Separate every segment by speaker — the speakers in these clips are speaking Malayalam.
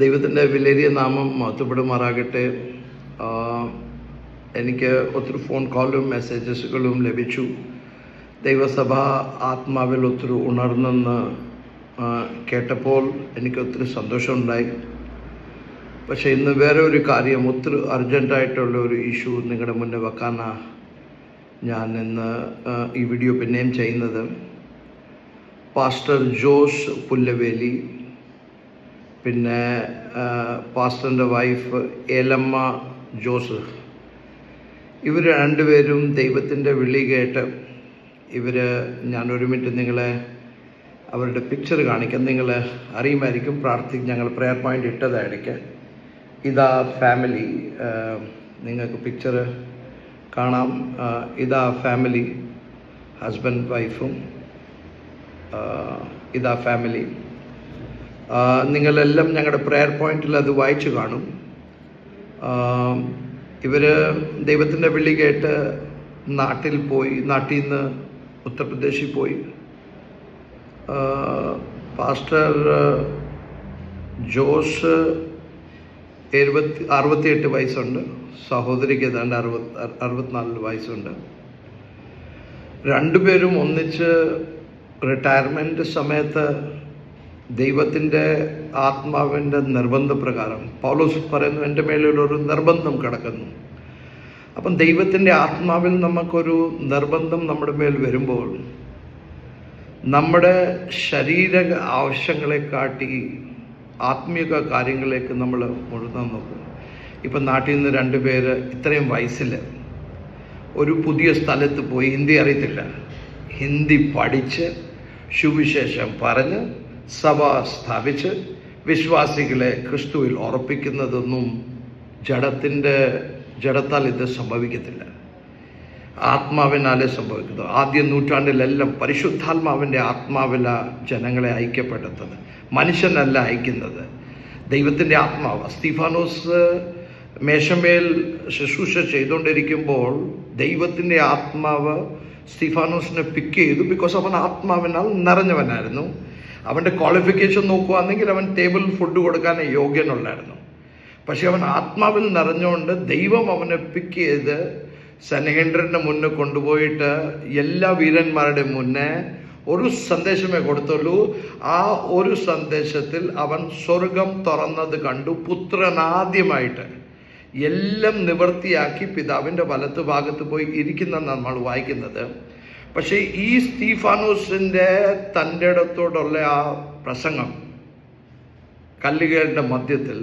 Speaker 1: ദൈവത്തിന്റെ വിലേറിയ നാമം മഹത്വപ്പെടുമാറാകട്ടെ. എനിക്ക് ഒത്തിരി ഫോൺ കോളും മെസ്സേജസുകളും ലഭിച്ചു. ദൈവസഭ ആത്മാവിൽ ഒത്തിരി ഉണർന്നെന്ന് കേട്ടപ്പോൾ എനിക്ക് ഒത്തിരി സന്തോഷമുണ്ടായി. പക്ഷെ ഇന്ന് വേറെ ഒരു കാര്യം ഒത്തിരി അർജന്റായിട്ടുള്ള ഒരു ഇഷ്യൂ നിങ്ങളുടെ മുന്നേ വെക്കാനാണ് ഞാൻ ഇന്ന് ഈ വീഡിയോ പിന്നെയും ചെയ്യുന്നത്. പാസ്റ്റർ ജോസ് പുല്ലവേലി പിന്നെ പാസ്റ്ററിന്റെ വൈഫ് ഏലമ്മ ജോസഫ് ഇവർ രണ്ടുപേരും ദൈവത്തിന്റെ വിളി കേട്ട് ഇവർ ഞാൻ ഒരു മിനിറ്റ് നിങ്ങളെ അവരുടെ പിക്ചർ കാണിക്കാം. നിങ്ങൾ അറിയുമായിരിക്കും. പ്രാർത്ഥി ഞങ്ങൾ പ്രെയർ പോയിന്റ് ഇട്ടതായിരിക്കും ഇതാ ഫാമിലി നിങ്ങൾക്ക് പിക്ചർ കാണാം. ഇതാ ഫാമിലി ഹസ്ബൻഡ് വൈഫും ഇതാ ഫാമിലി നിങ്ങളെല്ലാം ഞങ്ങളുടെ പ്രെയർ പോയിന്റിൽ അത് വായിച്ചു കാണും. ഇവർ ദൈവത്തിന്റെ വിളി കേട്ട് നാട്ടിൽ പോയി നാട്ടിൽ നിന്ന് ഉത്തർപ്രദേശിൽ പോയി. പാസ്റ്റർ ജോസ് എഴുപത്തി അറുപത്തിയെട്ട് വയസ്സുണ്ട്. സഹോദരിക്ക് ഏതാണ്ട് അറുപത് അറുപത്തിനാല് വയസ്സുണ്ട്. രണ്ടുപേരും ഒന്നിച്ച് റിട്ടയർമെന്റ് സമയത്ത് ദൈവത്തിന്റെ ആത്മാവിന്റെ നിർബന്ധപ്രകാരം പൗലോസ് പറയുന്നു എന്റെ മേലൊരു നിർബന്ധം കിടക്കുന്നു. അപ്പം ദൈവത്തിന്റെ ആത്മാവിൽ നമുക്കൊരു നിർബന്ധം നമ്മുടെ മേൽ വരുമ്പോൾ നമ്മുടെ ശരീര ആവശ്യങ്ങളെ കാട്ടി ആത്മീയ കാര്യങ്ങളിലേക്ക് നമ്മൾ മുഴുകാൻ നോക്കും. ഇപ്പം നാട്ടിൽ നിന്ന് രണ്ട് പേര് ഇത്രയും വയസ്സിൽ ഒരു പുതിയ സ്ഥലത്ത് പോയി ഹിന്ദി അറിയത്തില്ല. ഹിന്ദി പഠിച്ച് സുവിശേഷം പറഞ്ഞ് സഭ സ്ഥാപിച്ച് വിശ്വാസികളെ ക്രിസ്തുവിൽ ഉറപ്പിക്കുന്നതൊന്നും ജഡത്തിന്റെ ജഡത്താൽ ഇത് സംഭവിക്കത്തില്ല. ആത്മാവിനാലേ സംഭവിക്കുന്നത് ആദ്യ നൂറ്റാണ്ടിലെല്ലാം പരിശുദ്ധാത്മാവിന്റെ ആത്മാവില ജനങ്ങളെ ഐക്യപ്പെടുത്തുന്നത്. മനുഷ്യനല്ല അയക്കുന്നത് ദൈവത്തിന്റെ ആത്മാവ്. സ്തീഫാനോസ് മേശമേൽ ശുശ്രൂഷ ചെയ്തുകൊണ്ടിരിക്കുമ്പോൾ ദൈവത്തിന്റെ ആത്മാവ് സ്തീഫാനോസിനെ പിക്ക് ചെയ്തു ബിക്കോസ് അവൻ ആത്മാവിനാൽ നിറഞ്ഞവനായിരുന്നു. അവന്റെ ക്വാളിഫിക്കേഷൻ നോക്കുകയാണെങ്കിൽ അവൻ ടേബിൾ ഫുഡ് കൊടുക്കാൻ യോഗ്യനുള്ളായിരുന്നു. പക്ഷെ അവൻ ആത്മാവിൽ നിറഞ്ഞുകൊണ്ട് ദൈവം അവനെ പിക്ക് ചെയ്ത് സനഹേന്ദ്രന്റെ മുന്നേ കൊണ്ടുപോയിട്ട് എല്ലാ വീരന്മാരുടെ മുന്നേ ഒരു സന്ദേശമേ കൊടുത്തുള്ളൂ. ആ ഒരു സന്ദേശത്തിൽ അവൻ സ്വർഗം തുറന്നത് കണ്ടു. പുത്രനാദ്യമായിട്ട് എല്ലാം നിവർത്തിയാക്കി പിതാവിന്റെ വലത്ത് ഭാഗത്ത് പോയി ഇരിക്കുന്ന നമ്മൾ വായിക്കുന്നത്. പക്ഷേ ഈ സ്റ്റീഫാനോസിന്റെ തന്റെ ഇടത്തോടുള്ള ആ പ്രസംഗം കല്ലുകളുടെ മധ്യത്തിൽ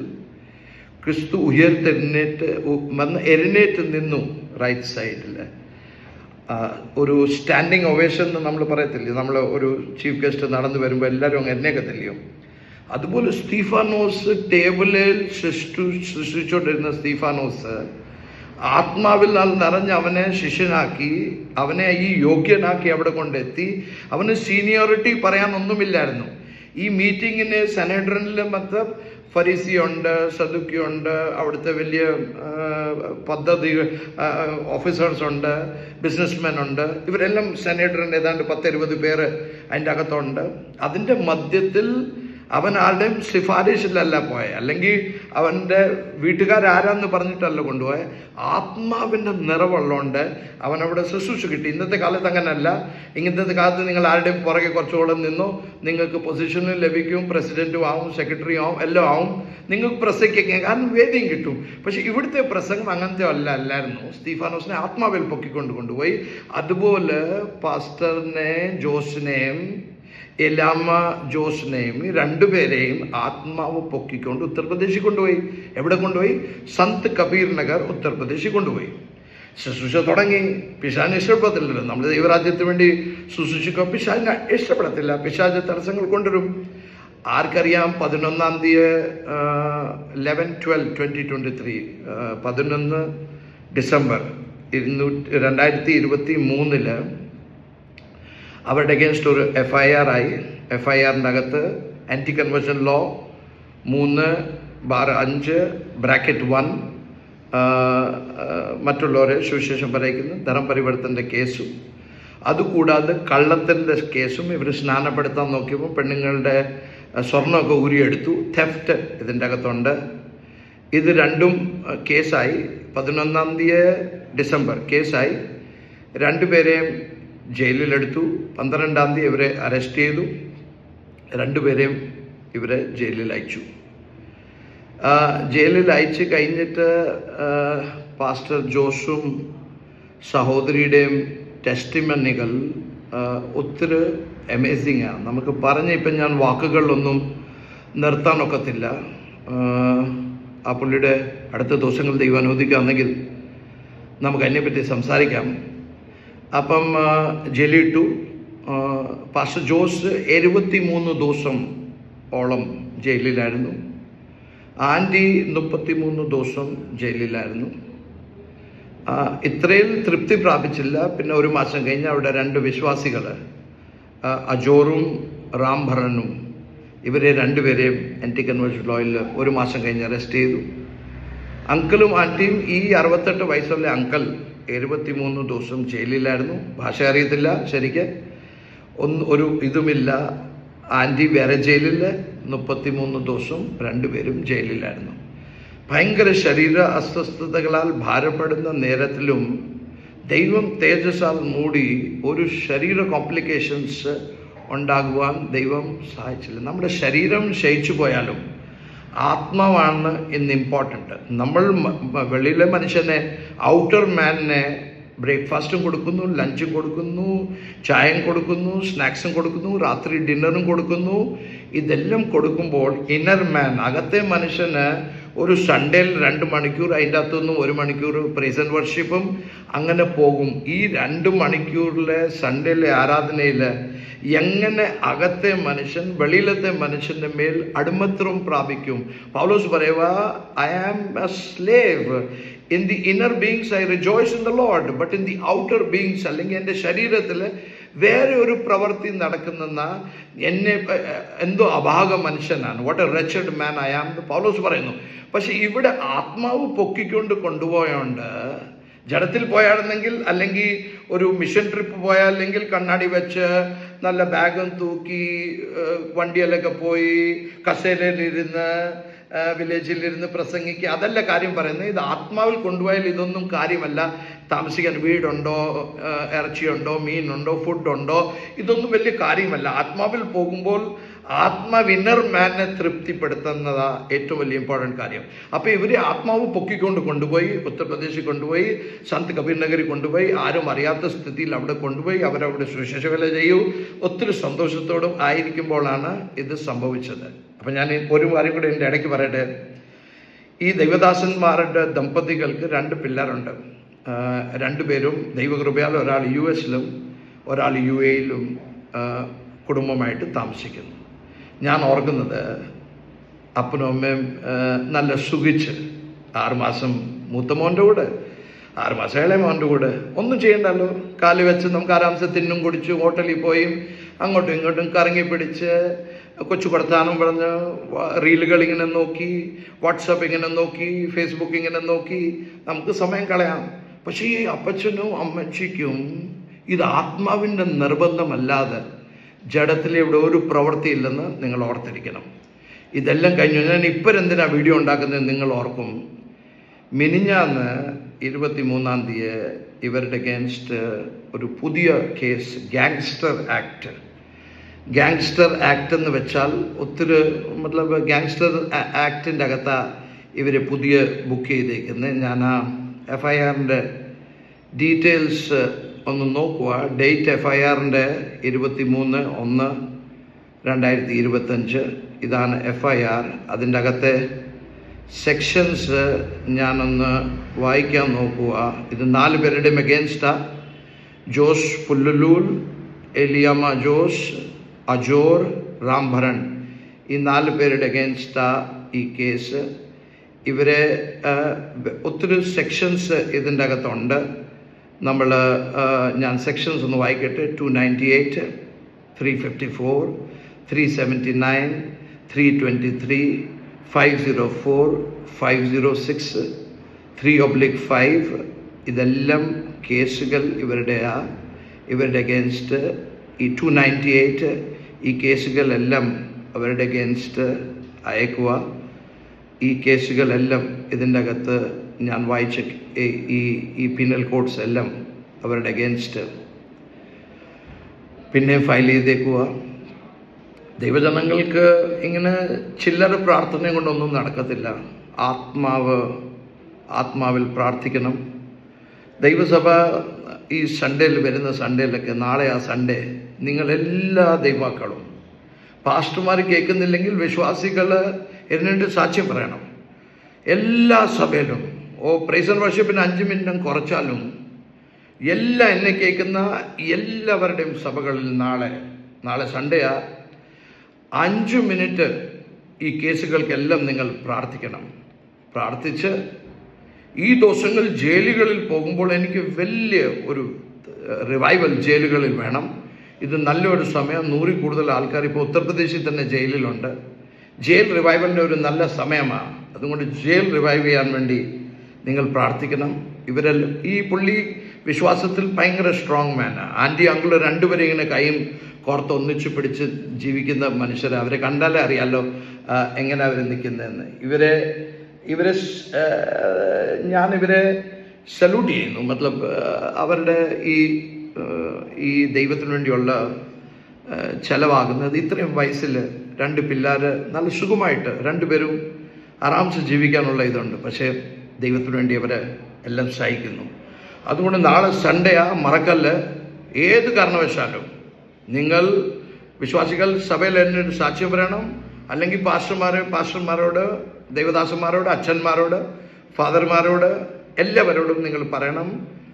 Speaker 1: ക്രിസ്തു ഉയർത്തെഴുന്നേറ്റ് ഉ- വന്ന് എഴുന്നേറ്റ് നിന്നു റൈറ്റ് സൈഡിൽ ഒരു സ്റ്റാൻഡിങ് ഒവേഷൻ എന്ന് നമ്മൾ പറയത്തില്ലേ? നമ്മൾ ഒരു ചീഫ് ഗസ്റ്റ് നടന്നു വരുമ്പോൾ എല്ലാവരും അങ്ങ് എഴുന്നേക്കത്തില്ലയോ? അതുപോലെ സ്റ്റീഫാനോസ് ടേബിളിൽ സൃഷ്ടി സൃഷ്ടിച്ചുകൊണ്ടിരുന്ന സ്റ്റീഫാനോസ് ആത്മാവിൽ നിറഞ്ഞ് അവനെ ശിഷ്യനാക്കി അവനെ ഈ യോഗ്യനാക്കി അവിടെ കൊണ്ടെത്തി. അവന് സീനിയോറിറ്റി പറയാനൊന്നുമില്ലായിരുന്നു. ഈ മീറ്റിങ്ങിന് സെനഡ്രനിലെ മത്ത ഫരീസിയുണ്ട് സദുക്കിയുണ്ട് അവിടുത്തെ വലിയ പദ്ധതി ഓഫീസേഴ്സ് ഉണ്ട് ബിസിനസ്മാൻ ഉണ്ട് ഇവരെല്ലാം സെനേറ്ററിന്റെ ഏതാണ്ട് പത്തിരുപത് പേര് അതിന്റെ അകത്തുണ്ട്. അതിന്റെ മധ്യത്തിൽ അവൻ ആരുടെയും ശിഫാരിശിലല്ല പോയ. അല്ലെങ്കിൽ അവന്റെ വീട്ടുകാരാരാന്ന് പറഞ്ഞിട്ടല്ല കൊണ്ടുപോയ. ആത്മാവിന്റെ നിറവുള്ളതുകൊണ്ട് അവൻ അവിടെ ശുശ്രൂഷ കിട്ടി. ഇന്നത്തെ കാലത്ത് അങ്ങനെയല്ല ഇങ്ങനത്തെ കാലത്ത് നിങ്ങൾ ആരുടെയും പുറകെ കുറച്ചുകൂടെ നിന്നോ. നിങ്ങൾക്ക് പൊസിഷനും ലഭിക്കും. പ്രസിഡന്റും ആവും സെക്രട്ടറിയും ആവും എല്ലാം ആവും. നിങ്ങൾക്ക് പ്രസംഗിക്കാം കാരണം വേദിയും കിട്ടും. പക്ഷെ ഇവിടുത്തെ പ്രസംഗം അങ്ങനത്തെ അല്ല. അല്ലായിരുന്നു. സ്റ്റീഫാനോസിനെ ആത്മാവിൽ പൊക്കിക്കൊണ്ട് കൊണ്ടുപോയി. അതുപോലെ പാസ്റ്ററിനെ ജോസിനെയും എലാമ ജോസിനെയും ഈ രണ്ടുപേരെയും ആത്മാവ് പൊക്കിക്കൊണ്ട് ഉത്തർപ്രദേശിൽ കൊണ്ടുപോയി. എവിടെ കൊണ്ടുപോയി? സന്ത് കബീർ നഗർ ഉത്തർപ്രദേശിൽ കൊണ്ടുപോയി. ശുശ്രൂഷ തുടങ്ങി. പിശാന് ഇഷ്ടപ്പെടത്തില്ലല്ലോ. നമ്മൾ ദൈവരാജ്യത്തിന് വേണ്ടി ശുശ്രൂഷിക്കുക പിശാജിന് ഇഷ്ടപ്പെടത്തില്ല. പിശാജ് തടസ്സങ്ങൾ കൊണ്ടുവരും. ആർക്കറിയാം പതിനൊന്നാം തീയതി eleven twelve twenty twenty three പതിനൊന്ന് ഡിസംബർ ഇരുന്നൂറ്റി രണ്ടായിരത്തി ഇരുപത്തി മൂന്നിൽ അവരുടെ അഗേൻസ്റ്റ് ഒരു എഫ് ഐ ആർ ആയി. എഫ് ഐ ആറിന്റെ അകത്ത് ആന്റി കൺവേർഷൻ ലോ മൂന്ന് ബാർ അഞ്ച് ബ്രാക്കറ്റ് വൺ മറ്റുള്ളവരെ സുവിശേഷം പറയിക്കുന്നു. ധനം പരിവർത്തന്റെ കേസും. അതുകൂടാതെ കള്ളത്തിന്റെ കേസും ഇവർ സ്നാനപ്പെടുത്താൻ നോക്കിയപ്പോൾ പെണ്ണുങ്ങളുടെ സ്വർണമൊക്കെ ഊരിയെടുത്തു. തെഫ്റ്റ് ഇതിന്റെ അകത്തുണ്ട് ഇത് രണ്ടും കേസായി. പതിനൊന്നാം തീയതി ഡിസംബർ കേസായി. രണ്ടുപേരെയും ജയിലിലെടുത്തു. പന്ത്രണ്ടാം തീയതി ഇവരെ അറസ്റ്റ് ചെയ്തു. രണ്ടുപേരെയും ഇവരെ ജയിലിൽ അയച്ചു. ജയിലിൽ അയച്ച് കഴിഞ്ഞിട്ട് പാസ്റ്റർ ജോസും സഹോദരിയുടെയും ടെസ്റ്റിമണികൾ ഒത്തിരി അമേസിങ് ആണ് നമുക്ക് പറഞ്ഞ ഇപ്പം ഞാൻ വാക്കുകളിലൊന്നും നിർത്താനൊക്കത്തില്ല ആ പുള്ളിയുടെ അടുത്ത ദിവസങ്ങൾ ദൈവം അനുവദിക്കുകയാണെങ്കിൽ നമുക്ക് അതിനെപ്പറ്റി സംസാരിക്കാം. അപ്പം ജയിലിട്ടു പാസ്റ്റർ ജോസ് എഴുപത്തി മൂന്ന് ദിവസം ഓളം ജയിലിലായിരുന്നു ആന്റി മുപ്പത്തി മൂന്ന് ദിവസം ജയിലിലായിരുന്നു ഇത്രയും തൃപ്തി പ്രാപിച്ചില്ല. പിന്നെ ഒരു മാസം കഴിഞ്ഞ് അവിടെ രണ്ട് വിശ്വാസികൾ അജോറും റാംഭറനും ഇവരെ രണ്ടുപേരെയും ആന്റി കൺവെൻഷൻ ലോയിൽ ഒരു മാസം കഴിഞ്ഞ് അറസ്റ്റ് ചെയ്തു. അങ്കിളും ആന്റിയും ഈ അറുപത്തെട്ട് വയസ്സുള്ള അങ്കിൾ എഴുപത്തി മൂന്ന് ദിവസം ജയിലിലായിരുന്നു. ഭാഷ അറിയത്തില്ല ശരിക്ക്. ഒന്ന് ഒരു ഇതുമില്ല. ആന്റി വേറെ ജയിലിൽ മുപ്പത്തി മൂന്ന് ദിവസം രണ്ടുപേരും ജയിലിലായിരുന്നു. ഭയങ്കര ശരീര അസ്വസ്ഥതകളാൽ ഭാരപ്പെടുന്ന നേരത്തിലും ദൈവം തേജസ്സാൽ മൂടി ഒരു ശരീര കോംപ്ലിക്കേഷൻസ് ഉണ്ടാകുവാൻ ദൈവം സഹായിച്ചില്ല. നമ്മുടെ ശരീരം ക്ഷയിച്ചു പോയാലും ആത്മാവാണ് ഇന്ന് ഇമ്പോർട്ടന്റ് നമ്മൾ വെളിയിലെ മനുഷ്യനെ ഔട്ടർ മാനിനെ ബ്രേക്ക്ഫാസ്റ്റും കൊടുക്കുന്നു ലഞ്ചും കൊടുക്കുന്നു ചായയും കൊടുക്കുന്നു സ്നാക്സും കൊടുക്കുന്നു രാത്രി ഡിന്നറും കൊടുക്കുന്നു. ഇതെല്ലാം കൊടുക്കുമ്പോൾ ഇന്നർ മാൻ അകത്തെ മനുഷ്യന് ഒരു സൺഡേയിൽ രണ്ട് മണിക്കൂർ അതിന്റെ അകത്തുനിന്നും ഒരു മണിക്കൂർ പ്രസന്റ് വർഷിപ്പും അങ്ങനെ പോകും. ഈ രണ്ട് മണിക്കൂറിലെ സൺഡേയിലെ ആരാധനയിൽ എങ്ങനെ അകത്തെ മനുഷ്യൻ വെളിയിലത്തെ മനുഷ്യന്റെ മേൽ അടിമത്വം പ്രാപിക്കും? പൗലോസ് പറയുക I am a slave in the inner beings I rejoice in the lord but in the outer beings അല്ലെങ്കിൽ എന്റെ ശരീരത്തിൽ വേറെ ഒരു പ്രവൃത്തി നടക്കുന്ന എന്നെ എന്തോ അഭാഗ മനുഷ്യനാണ്. What a wretched man I am എന്ന് പൗലോസ് പറയുന്നു. പക്ഷെ ഇവിടെ ആത്മാവ് പൊക്കിക്കൊണ്ട് കൊണ്ടുപോയോണ്ട് ജഡത്തിൽ പോയാണെന്നെങ്കിൽ അല്ലെങ്കിൽ ഒരു മിഷൻ ട്രിപ്പ് പോയാൽ അല്ലെങ്കിൽ കണ്ണാടി വെച്ച് നല്ല ബാഗും തൂക്കി വണ്ടിയിലൊക്കെ പോയി കസേരയിലിരുന്ന് വില്ലേജിലിരുന്ന് പ്രസംഗിക്കുക അതല്ല കാര്യം പറയുന്നത്. ഇത് ആത്മാവിൽ കൊണ്ടുപോയാൽ ഇതൊന്നും കാര്യമല്ല. താമസിക്കാൻ വീടുണ്ടോ ഇറച്ചിയുണ്ടോ മീനുണ്ടോ ഫുഡുണ്ടോ ഇതൊന്നും വലിയ കാര്യമല്ല. ആത്മാവിൽ പോകുമ്പോൾ ആത്മവിന്നർ മാനെ തൃപ്തിപ്പെടുത്തുന്നതാ ഏറ്റവും വലിയ ഇമ്പോർട്ടന്റ് കാര്യം. അപ്പോൾ ഇവർ ആത്മാവ് പൊക്കിക്കൊണ്ട് കൊണ്ടുപോയി ഉത്തർപ്രദേശിൽ കൊണ്ടുപോയി സന്ത് കബീർ നഗറിൽ കൊണ്ടുപോയി ആരും അറിയാത്ത സ്ഥിതിയിൽ അവിടെ കൊണ്ടുപോയി അവരവിടെ സുശേഷ വില ചെയ്യൂ. ഒത്തിരി സന്തോഷത്തോടും ആയിരിക്കുമ്പോഴാണ് ഇത് സംഭവിച്ചത്. അപ്പം ഞാൻ ഒരു കാര്യം കൂടെ എന്റെ ഇടയ്ക്ക് പറയട്ടെ. ഈ ദൈവദാസന്മാരുടെ ദമ്പതികൾക്ക് രണ്ട് പിള്ളേരുണ്ട്. രണ്ടുപേരും ദൈവകൃപയാൽ ഒരാൾ യു എസിലും ഒരാൾ യു എയിലും കുടുംബമായിട്ട് താമസിക്കുന്നു. ഞാൻ ഓർക്കുന്നത് അപ്പനും അമ്മയും നല്ല സുഖിച്ച് ആറുമാസം മൂത്ത മോന്റെ കൂടെ ആറുമാസം ഇളയ മോന്റെ കൂടെ. ഒന്നും ചെയ്യണ്ടല്ലോ. കാൽ വെച്ച് നമുക്ക് ആരാംസ തിന്നും കുടിച്ചു ഹോട്ടലിൽ പോയി അങ്ങോട്ടും ഇങ്ങോട്ടും കറങ്ങി പിടിച്ച് കൊച്ചു കൊടുത്താനും പറഞ്ഞ് റീലുകൾ ഇങ്ങനെ നോക്കി വാട്സപ്പ് ഇങ്ങനെ നോക്കി ഫേസ്ബുക്ക് ഇങ്ങനെ നോക്കി നമുക്ക് സമയം കളയാം. പക്ഷേ ഈ അപ്പച്ചനും അമ്മച്ചിക്കും ഇത് ആത്മാവിന്റെ നിർബന്ധമല്ലാതെ ജഡത്തിൽ ഇവിടെ ഒരു പ്രവൃത്തിയില്ലെന്ന് നിങ്ങൾ ഓർത്തിരിക്കണം. ഇതെല്ലാം കഴിഞ്ഞു. ഞാൻ ഇപ്പം എന്തിനാണ് വീഡിയോ ഉണ്ടാക്കുന്നത് നിങ്ങൾ ഓർക്കും. മിനിഞ്ഞാന്ന് ഇരുപത്തി മൂന്നാം തീയതി ഇവരുടെ അഗേൻസ്റ്റ് ഒരു പുതിയ case gangster act gangster act എന്ന് വെച്ചാൽ ഒത്തിരി മത്ലബ് ഗാങ്സ്റ്റർ ആക്ടിന്റെ അകത്താണ് ഇവർ പുതിയ ബുക്ക് ചെയ്തേക്കുന്നത് ഞാൻ ആ എഫ് ഐ ആറിന്റെ ഡീറ്റെയിൽസ് ഒന്ന് നോക്കുക ഡേറ്റ് എഫ് ഐ ആറിന്റെ ഇരുപത്തി മൂന്ന് ഒന്ന് രണ്ടായിരത്തി ഇരുപത്തഞ്ച് ഇതാണ് എഫ് ഐ ആർ അതിന്റെ അകത്തെ സെക്ഷൻസ് ഞാനൊന്ന് വായിക്കാൻ നോക്കുക ഇത് നാല് പേരുടെയും അഗേൻസ്റ്റാ ജോസ് പുല്ലുലൂൽ എലിയമ്മ ജോസ് അജോർ രാംഭരൺ ഈ നാല് പേരുടെ അഗേൻസ്റ്റാ ഈ കേസ് ഇവരെ ഒത്തിരി സെക്ഷൻസ് ഇതിന്റെ അകത്തുണ്ട്. നമ്മൾ ഞാൻ സെക്ഷൻസ് ഒന്ന് വായിക്കട്ടെ. Two ninety eight three fifty four three seventy nine three twenty three five zero four five zero six three oblique five ഇതെല്ലാം കേസുകൾ ഇവരുടെ ആ ഇവരുടെ അഗേൻസ്റ്റ് ഈ ടു നയന്റി എയ്റ്റ് ഈ കേസുകളെല്ലാം അവരുടെ അഗേൻസ്റ്റ് അയക്കുക. ഈ കേസുകളെല്ലാം ഇതിന്റെ അകത്ത് ഞാൻ വായിച്ച ഈ- ഈ പിനൽ കോഡ്സ് എല്ലാം അവരുടെ അഗേൻസ്റ്റ് പിന്നെ ഫയൽ ചെയ്തേക്കുക ദൈവജനങ്ങൾക്ക് ഇങ്ങനെ ചില്ലറ പ്രാർത്ഥന കൊണ്ടൊന്നും നടക്കത്തില്ല. ആത്മാവ് ആത്മാവിൽ പ്രാർത്ഥിക്കണം. ദൈവസഭ ഈ സൺഡേയിൽ വരുന്ന സൺഡേയിലൊക്കെ നാളെ ആ സൺഡേ നിങ്ങളെല്ലാ ദൈവാക്കളും പാസ്റ്റർമാർ കേൾക്കുന്നില്ലെങ്കിൽ വിശ്വാസികൾ എന്നിട്ട് സാക്ഷ്യം പറയണം. എല്ലാ സഭയിലും ഓ പ്രൈസൺ വർഷിപ്പിന് അഞ്ച് മിനിറ്റും കുറച്ചാലും എല്ലാ എന്നെ കേൾക്കുന്ന എല്ലാവരുടെയും സഭകളിൽ നാളെ നാളെ സൺഡേയാ അഞ്ച് മിനിറ്റ് ഈ കേസുകൾക്കെല്ലാം നിങ്ങൾ പ്രാർത്ഥിക്കണം. പ്രാർത്ഥിച്ച് ഈ ദിവസങ്ങൾ ജയിലുകളിൽ പോകുമ്പോൾ എനിക്ക് വലിയ ഒരു റിവൈവൽ ജയിലുകളിൽ വേണം. ഇത് നല്ലൊരു സമയം നൂറിൽ കൂടുതൽ ആൾക്കാർ ഇപ്പോൾ ഉത്തർപ്രദേശിൽ തന്നെ ജയിലിലുണ്ട്. ജയിൽ റിവൈവലിന്റെ ഒരു നല്ല സമയമാണ്. അതുകൊണ്ട് ജയിൽ റിവൈവ് ചെയ്യാൻ വേണ്ടി നിങ്ങൾ പ്രാർത്ഥിക്കണം. ഇവരെല്ലാം ഈ പുള്ളി വിശ്വാസത്തിൽ ഭയങ്കര സ്ട്രോങ് മാനാണ് ആന്റി അങ്കിൾ രണ്ടുപേരും ഇങ്ങനെ കൈയും കോർത്ത് ഒന്നിച്ച് പിടിച്ച് ജീവിക്കുന്ന മനുഷ്യരെ അവരെ കണ്ടാലേ അറിയാമല്ലോ എങ്ങനെ അവർ നിൽക്കുന്നതെന്ന് ഇവരെ ഇവരെ ഞാൻ ഇവരെ സല്യൂട്ട് ചെയ്യുന്നു. മത്ലബ് അവരുടെ ഈ ഈ ദൈവത്തിനു വേണ്ടിയുള്ള ചെലവാകുന്നത് ഇത്രയും വയസ്സിൽ രണ്ട് പിള്ളേർ നല്ല സുഖമായിട്ട് രണ്ടുപേരും ആറാംസ് ജീവിക്കാനുള്ള ഇതുണ്ട്. പക്ഷേ ദൈവത്തിന് വേണ്ടി അവരെ എല്ലാം സഹിക്കുന്നു അതുകൊണ്ട് നാളെ സൺഡേ ആ മറക്കല്ല് ഏത് കാരണവശാലും നിങ്ങൾ വിശ്വാസികൾ സഭയിൽ എന്നൊരു സാക്ഷ്യം പറയണം. അല്ലെങ്കിൽ പാസ്റ്റർമാരെ പാസ്റ്റർമാരോട് ദൈവദാസന്മാരോട് അച്ഛന്മാരോട് ഫാദർമാരോട് എല്ലാവരോടും നിങ്ങൾ പറയണം.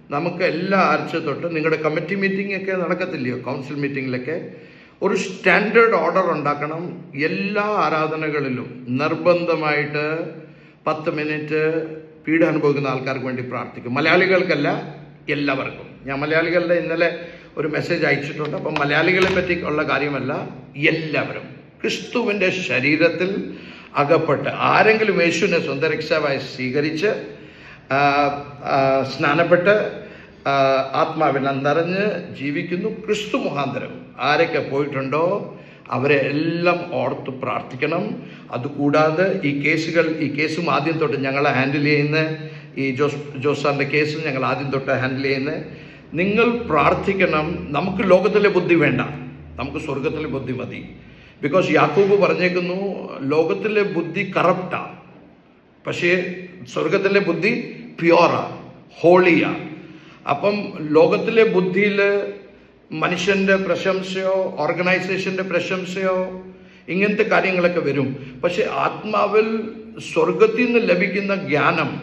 Speaker 1: നമുക്ക് എല്ലാ ആഴ്ച തൊട്ട് നിങ്ങളുടെ കമ്മിറ്റി മീറ്റിംഗ് ഒക്കെ നടക്കത്തില്ലയോ? കൗൺസിൽ മീറ്റിങ്ങിലൊക്കെ ഒരു സ്റ്റാൻഡേർഡ് ഓർഡർ ഉണ്ടാക്കണം എല്ലാ ആരാധനകളിലും നിർബന്ധമായിട്ട് പത്ത് മിനിറ്റ് പീഡ അനുഭവിക്കുന്ന ആൾക്കാർക്ക് വേണ്ടി പ്രാർത്ഥിക്കും. മലയാളികൾക്കല്ല എല്ലാവർക്കും. ഞാൻ മലയാളികളുടെ ഇന്നലെ ഒരു മെസ്സേജ് അയച്ചിട്ടുണ്ട്. അപ്പം മലയാളികളെ പറ്റി ഉള്ള കാര്യമല്ല എല്ലാവരും. ക്രിസ്തുവിന്റെ ശരീരത്തിൽ അകപ്പെട്ട് ആരെങ്കിലും യേശുവിനെ സ്വന്തരക്ഷാവായി സ്വീകരിച്ച് സ്നാനപ്പെട്ട് ആത്മാവിനെ നിറഞ്ഞ് ജീവിക്കുന്നു ക്രിസ്തു മുഖാന്തരം. ആരൊക്കെ പോയിട്ടുണ്ടോ അവരെ എല്ലാം ഓർത്ത് പ്രാർത്ഥിക്കണം. അതുകൂടാതെ ഈ കേസുകൾ ഈ കേസും ആദ്യം തൊട്ട് ഞങ്ങൾ ഹാൻഡിൽ ചെയ്യുന്ന ഈ ജോസ് ജോസാറിന്റെ സാറിന്റെ കേസും ഞങ്ങൾ ആദ്യം തൊട്ട് ഹാൻഡിൽ ചെയ്യുന്ന നിങ്ങൾ പ്രാർത്ഥിക്കണം. നമുക്ക് ലോകത്തിലെ ബുദ്ധി വേണ്ട. നമുക്ക് സ്വർഗത്തിലെ ബുദ്ധി മതി. ബിക്കോസ് യാക്കൂബ് പറഞ്ഞേക്കുന്നു ലോകത്തിലെ ബുദ്ധി കറപ്റ്റാണ് പക്ഷേ സ്വർഗത്തിലെ ബുദ്ധി പ്യുവറാണ് ഹോളിയാ അപ്പം ലോകത്തിലെ ബുദ്ധിയിൽ മനുഷ്യന്റെ പ്രശംസയോ ഓർഗനൈസേഷന്റെ പ്രശംസയോ ഇങ്ങനത്തെ കാര്യങ്ങളൊക്കെ വരും. പക്ഷെ ആത്മാവിൽ സ്വർഗത്തിൽ നിന്ന് ലഭിക്കുന്ന ജ്ഞാനം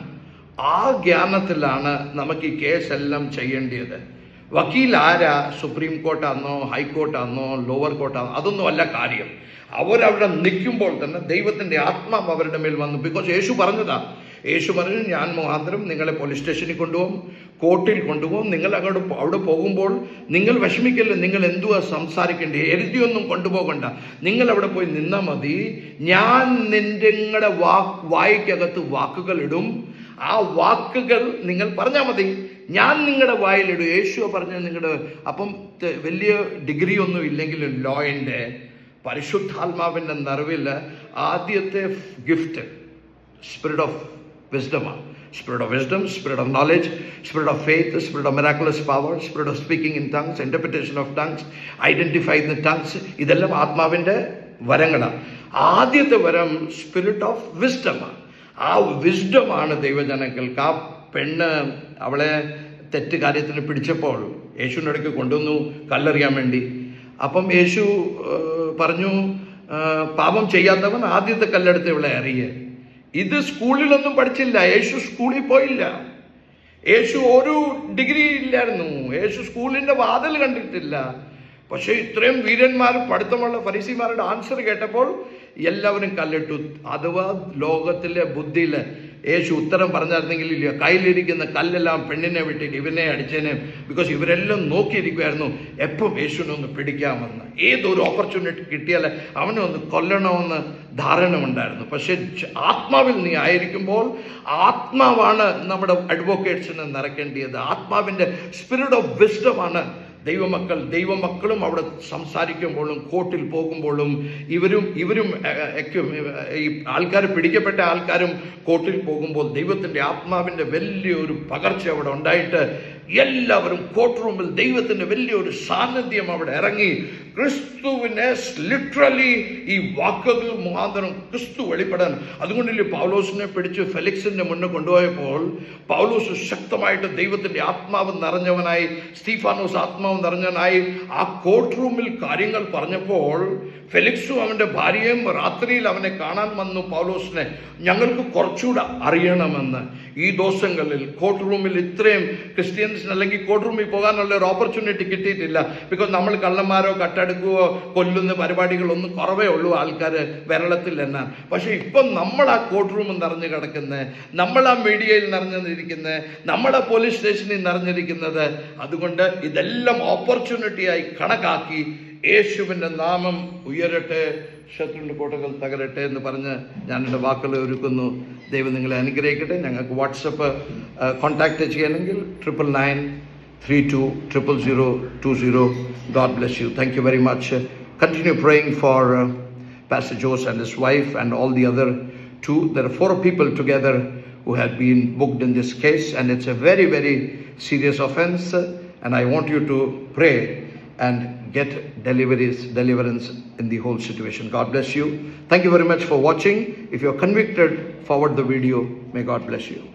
Speaker 1: ആ ജ്ഞാനത്തിലാണ് നമുക്ക് ഈ കേസെല്ലാം ചെയ്യേണ്ടത് വക്കീൽ ആരാ? സുപ്രീം കോർട്ടാന്നോ ഹൈക്കോർട്ടാന്നോ ലോവർ കോർട്ടാന്നോ? അതൊന്നും അല്ല കാര്യം. അവരവിടെ നിൽക്കുമ്പോൾ തന്നെ ദൈവത്തിന്റെ ആത്മാവ് അവരുടെ മേൽ വന്നു. ബിക്കോസ് യേശു പറഞ്ഞതാ യേശു പറഞ്ഞു ഞാൻ മാത്രം നിങ്ങളെ പോലീസ് സ്റ്റേഷനിൽ കൊണ്ടുപോകും കോർട്ടിൽ കൊണ്ടുപോകും. നിങ്ങൾ അങ്ങോട്ട് അവിടെ പോകുമ്പോൾ നിങ്ങൾ വിഷമിക്കല്ലേ? നിങ്ങൾ എന്തുവാ സംസാരിക്കേണ്ടേ? എഴുതിയൊന്നും കൊണ്ടുപോകണ്ട. നിങ്ങൾ അവിടെ പോയി നിന്നാൽ മതി. ഞാൻ നിങ്ങളുടെ വാക്ക് വായിക്കകത്ത് വാക്കുകൾ ഇടും. ആ വാക്കുകൾ നിങ്ങൾ പറഞ്ഞാൽ മതി. ഞാൻ നിങ്ങളുടെ വായിലിടും യേശു പറഞ്ഞ നിങ്ങളുടെ അപ്പം വലിയ ഡിഗ്രി ഒന്നും ഇല്ലെങ്കിലും ലോയിന്റെ പരിശുദ്ധാത്മാവിന്റെ നിറവിൽ ആദ്യത്തെ gift spirit of വിസ്ഡമാണ് spirit of wisdom spirit of knowledge spirit of faith spirit of miraculous power spirit of speaking in tongues interpretation of tongues identify in tongues ഇതെല്ലാം ആത്മാവിന്റെ വരങ്ങളാണ് ആദ്യത്തെ വരം സ്പിരിറ്റ് ഓഫ് വിസ്ഡമാണ് ആ വിസ്ഡമാണ് ദൈവജനങ്ങൾക്ക്. ആ പെണ്ണ് അവളെ തെറ്റ് കാര്യത്തിന് പിടിച്ചപ്പോൾ യേശുവിന്റെ അടുക്ക് കൊണ്ടുവന്നു കല്ലെറിയാൻ വേണ്ടി. അപ്പം യേശു പറഞ്ഞു പാപം ചെയ്യാത്തവൻ ആദ്യത്തെ കല്ലെടുത്ത് ഇവളെ അറിയേ ഇത് സ്കൂളിലൊന്നും പഠിച്ചില്ല. യേശു സ്കൂളിൽ പോയില്ല. യേശു ഒരു ഡിഗ്രി ഇല്ലായിരുന്നു. യേശു സ്കൂളിന്റെ വാതിൽ കണ്ടിട്ടില്ല. പക്ഷേ ഇത്രയും വീരന്മാർ പഠിത്തമുള്ള ഫരീസിമാരുടെ ആൻസർ കേട്ടപ്പോൾ എല്ലാവരും കല്ലിട്ടു. അഥവാ ലോകത്തിലെ ബുദ്ധിയിൽ യേശു ഉത്തരം പറഞ്ഞായിരുന്നെങ്കിൽ ഇല്ല കയ്യിലിരിക്കുന്ന കല്ലെല്ലാം പെണ്ണിനെ വിട്ടിട്ട് ഇവനെ അടിച്ചേനെ. ബിക്കോസ് ഇവരെല്ലാം നോക്കിയിരിക്കുമായിരുന്നു എപ്പം യേശുവിനെ ഒന്ന് പിടിക്കാമെന്ന്. ഏതൊരു ഓപ്പർച്യൂണിറ്റി കിട്ടിയാൽ അവനെ ഒന്ന് കൊല്ലണമെന്ന് ധാരണ ഉണ്ടായിരുന്നു പക്ഷേ ആത്മാവിൽ നീ ആയിരിക്കുമ്പോൾ ആത്മാവാണ് നമ്മുടെ അഡ്വക്കേറ്റ്സിനെ നിറക്കേണ്ടിയത് ആത്മാവിന്റെ സ്പിരിറ്റ് ഓഫ് വിസ്ഡമാണ് ദൈവമക്കൾ ദൈവമക്കളും അവിടെ സംസാരിക്കുമ്പോഴും കോർട്ടിൽ പോകുമ്പോഴും ഇവരും ഇവരും ഈ ആൾക്കാർ പിടിക്കപ്പെട്ട ആൾക്കാരും കോർട്ടിൽ പോകുമ്പോൾ ദൈവത്തിന്റെ ആത്മാവിന്റെ വലിയൊരു പകർച്ച അവിടെ ഉണ്ടായിട്ട് എല്ലാവരും കോർട്ട് റൂമിൽ ദൈവത്തിന്റെ വലിയൊരു സാന്നിധ്യം അവിടെ ഇറങ്ങി. ക്രിസ്തുവിനെ ലിറ്ററലി ഈ വാക്കുകൾ മുഖാന്തരം ക്രിസ്തു വെളിപ്പെടാൻ. അതുകൊണ്ടില്ലേ പൗലോസിനെ പിടിച്ച് ഫെലിക്സിന്റെ മുന്നിൽ കൊണ്ടുപോയപ്പോൾ പൗലോസ് ശക്തമായിട്ട് ദൈവത്തിന്റെ ആത്മാവ് നിറഞ്ഞവനായി സ്റ്റീഫാനോസ് ആത്മാവ് നിറഞ്ഞവനായി ആ കോർട്ട് റൂമിൽ കാര്യങ്ങൾ പറഞ്ഞപ്പോൾ ഫെലിക്സും അവന്റെ ഭാര്യയും രാത്രിയിൽ അവനെ കാണാൻ വന്നു പൗലോസിനെ. ഞങ്ങൾക്ക് കുറച്ചുകൂടെ അറിയണമെന്ന്. ഈ ദിവസങ്ങളിൽ കോർട്ട് റൂമിൽ ഇത്രയും ക്രിസ്ത്യൻസിന് അല്ലെങ്കിൽ കോർട്ട് റൂമിൽ പോകാനുള്ള ഒരു ഓപ്പർച്യൂണിറ്റി കിട്ടിയിട്ടില്ല. ബിക്കോസ് നമ്മൾ കള്ളന്മാരോ കട്ടെടുക്കുകയോ കൊല്ലുന്ന പരിപാടികളൊന്നും കുറവേ ഉള്ളൂ ആൾക്കാർ വിരളത്തിൽ എന്നാണ്. പക്ഷേ ഇപ്പം നമ്മൾ ആ കോർട്ട് റൂമിൽ നിറഞ്ഞു കിടക്കുന്നത് നമ്മൾ ആ മീഡിയയിൽ നിറഞ്ഞിരിക്കുന്നത് നമ്മളെ പോലീസ് സ്റ്റേഷനിൽ നിറഞ്ഞിരിക്കുന്നത്. അതുകൊണ്ട് ഇതെല്ലാം ഓപ്പർച്യൂണിറ്റിയായി കണക്കാക്കി യേശുവിന്റെ നാമം ഉയരട്ടെ ശത്രുവിന്റെ കോട്ടകൾ തകരട്ടെ എന്ന് പറഞ്ഞ് ഞാൻ എന്റെ വാക്കുകൾ ഒരുക്കുന്നു. ദൈവം നിങ്ങളെ അനുഗ്രഹിക്കട്ടെ. ഞങ്ങൾക്ക് വാട്സപ്പ് കോൺടാക്റ്റ് ചെയ്യണമെങ്കിൽ triple nine three two triple zero two zero God bless you thank you very much continue praying for Pas Jose and his wife and all the other together four people together who have been booked in this case and it's a very very serious offence and I want you to pray and get deliveries, deliverance in the whole situation. God bless you. Thank you very much for watching. If you're convicted, forward the video. May God bless you.